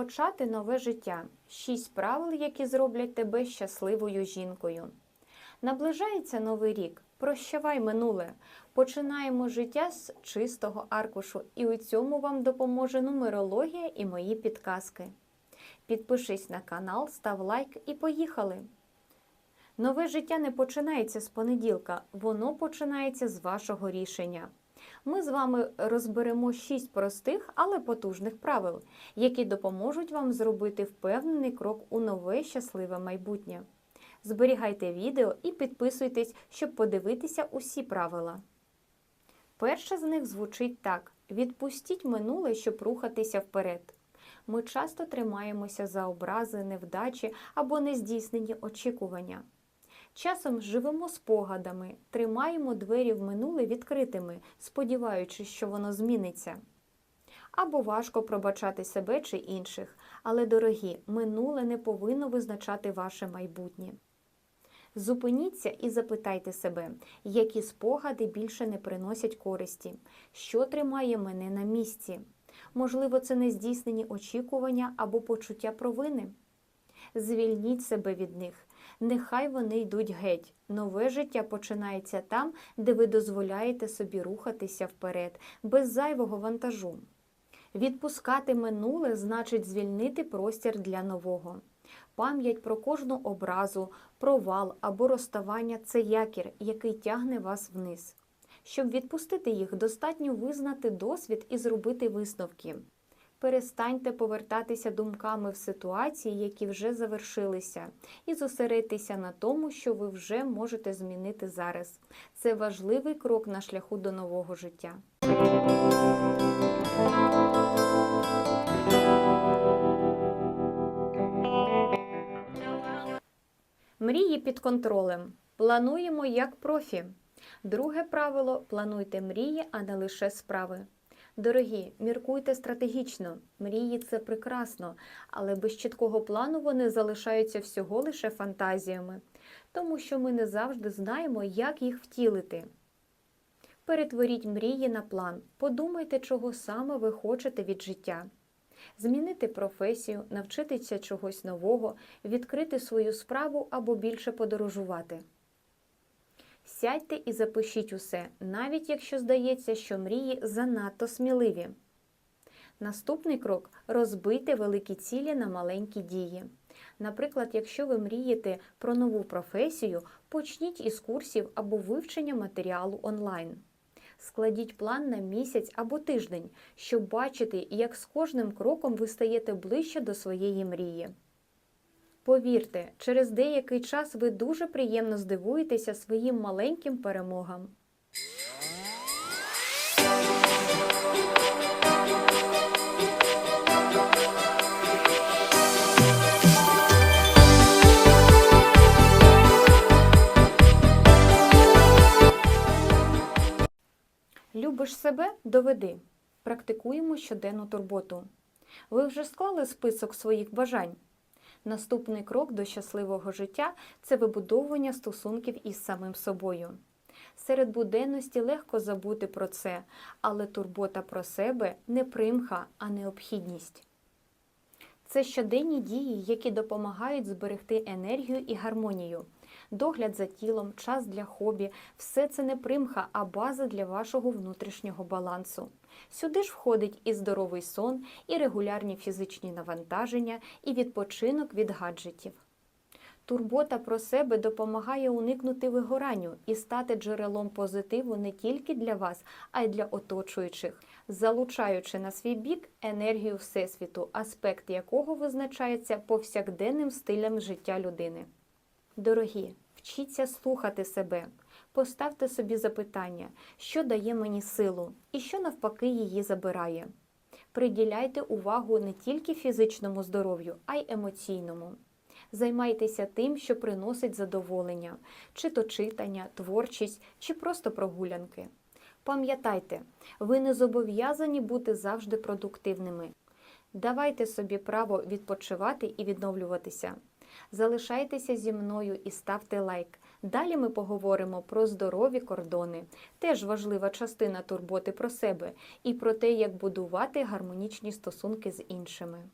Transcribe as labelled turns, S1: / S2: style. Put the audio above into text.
S1: Почати нове життя. Шість правил, які зроблять тебе щасливою жінкою. Наближається новий рік. Прощавай минуле. Починаємо життя з чистого аркушу, і у цьому вам допоможе нумерологія і мої підказки. Підпишись на канал, став лайк і поїхали! Нове життя не починається з понеділка, воно починається з вашого рішення. Ми з вами розберемо шість простих, але потужних правил, які допоможуть вам зробити впевнений крок у нове щасливе майбутнє. Зберігайте відео і підписуйтесь, щоб подивитися усі правила. Перше з них звучить так: відпустіть минуле, щоб рухатися вперед. Ми часто тримаємося за образи, невдачі або нездійснені очікування. Часом живемо спогадами, тримаємо двері в минуле відкритими, сподіваючись, що воно зміниться. Або важко пробачати себе чи інших, але, дорогі, минуле не повинно визначати ваше майбутнє. Зупиніться і запитайте себе, які спогади більше не приносять користі, що тримає мене на місці. Можливо, це нездійснені очікування або почуття провини. Звільніть себе від них. Нехай вони йдуть геть. Нове життя починається там, де ви дозволяєте собі рухатися вперед, без зайвого вантажу. Відпускати минуле значить звільнити простір для нового. Пам'ять про кожну образу, провал або розставання це якір, який тягне вас вниз. Щоб відпустити їх, достатньо визнати досвід і зробити висновки. Перестаньте повертатися думками в ситуації, які вже завершилися, і зосередьтеся на тому, що ви вже можете змінити зараз. Це важливий крок на шляху до нового життя. Мрії під контролем. Плануємо як профі. Друге правило плануйте мрії, а не лише справи. Дорогі, міркуйте стратегічно. Мрії це прекрасно, але без чіткого плану вони залишаються всього лише фантазіями, тому що ми не завжди знаємо, як їх втілити. Перетворіть мрії на план. Подумайте, чого саме ви хочете від життя. Змінити професію, навчитися чогось нового, відкрити свою справу або більше подорожувати. Сядьте і запишіть усе, навіть якщо здається, що мрії занадто сміливі. Наступний крок розбийте великі цілі на маленькі дії. Наприклад, якщо ви мрієте про нову професію, почніть із курсів або вивчення матеріалу онлайн. Складіть план на місяць або тиждень, щоб бачити, як з кожним кроком ви стаєте ближче до своєї мрії. Повірте, через деякий час ви дуже приємно здивуєтеся своїм маленьким перемогам. Любиш себе доведи. Практикуємо щоденну турботу. Ви вже склали список своїх бажань. Наступний крок до щасливого життя це вибудовування стосунків із самим собою. Серед буденності легко забути про це, але турбота про себе не примха, а необхідність. Це щоденні дії, які допомагають зберегти енергію і гармонію. Догляд за тілом, час для хобі все це не примха, а база для вашого внутрішнього балансу. Сюди ж входить і здоровий сон, і регулярні фізичні навантаження, і відпочинок від гаджетів. Турбота про себе допомагає уникнути вигоранню і стати джерелом позитиву не тільки для вас, а й для оточуючих, залучаючи на свій бік енергію Всесвіту, аспект якого визначається повсякденним стилем життя людини. Дорогі, вчіться слухати себе. Поставте собі запитання, що дає мені силу і що навпаки її забирає. Приділяйте увагу не тільки фізичному здоров'ю, а й емоційному. Займайтеся тим, що приносить задоволення, чи то читання, творчість, чи просто прогулянки. Пам'ятайте, ви не зобов'язані бути завжди продуктивними. Давайте собі право відпочивати і відновлюватися. Залишайтеся зі мною і ставте лайк. Далі ми поговоримо про здорові кордони, теж важлива частина турботи про себе, і про те, як будувати гармонічні стосунки з іншими.